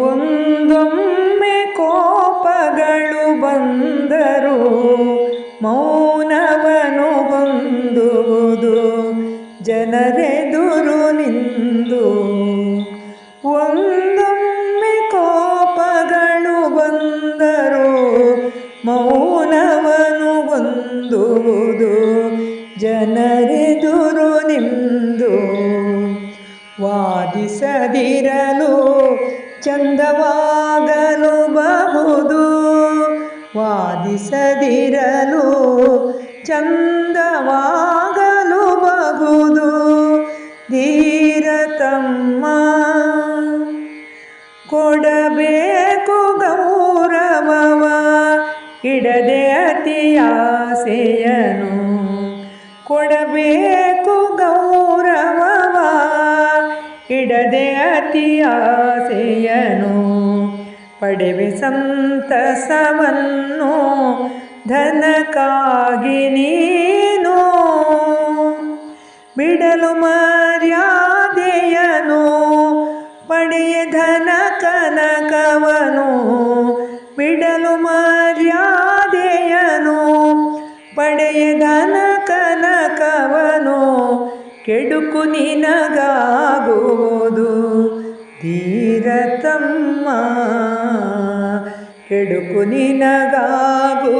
ಒಂದೊಮ್ಮೆ ಕೋಪಗಳು ಬಂದರು ಮೌನವನು ಹೊಂದುವುದು ಜನರೆದುರು ನಿಂದು. ಒಂದೊಮ್ಮೆ ಕೋಪಗಳು ಬಂದರು ಮೌನವನು ಹೊಂದುವುದು ಜನರೆದುರು ವಾದಿಸದಿರಲು ಚಂದವಾಗಲು ಬಹುದು. ವಾದಿಸದಿರಲು ಚಂದವಾಗಲು ಬಹುದು. ಧೀರತಮ್ಮ ಕೊಡಬೇಕು ಗೌರವವ ಇಡದೆ ಅತಿಯಾಸೆಯನು ಕೊಡಬೇಕು ಗೌರವವ ಅತಿಯಾಸೆಯನು ಪಡೆವೆ ಸಂತಸವನ್ನು ಧನಕ್ಕಾಗಿ ನೀನು ಬಿಡಲು ಮರ್ಯಾದೆಯನು ಪಡೆಯ ಧನ ಕನಕವನು ಬಿಡಲು ಮರ್ಯಾದೆಯನು ಪಡೆಯ ಧನ ಕನಕವನು ಕೆಡುಕು ನಿನಗಾಗುವುದು. ಕೆಡುಕು ನಿನಗಾಗುವುದು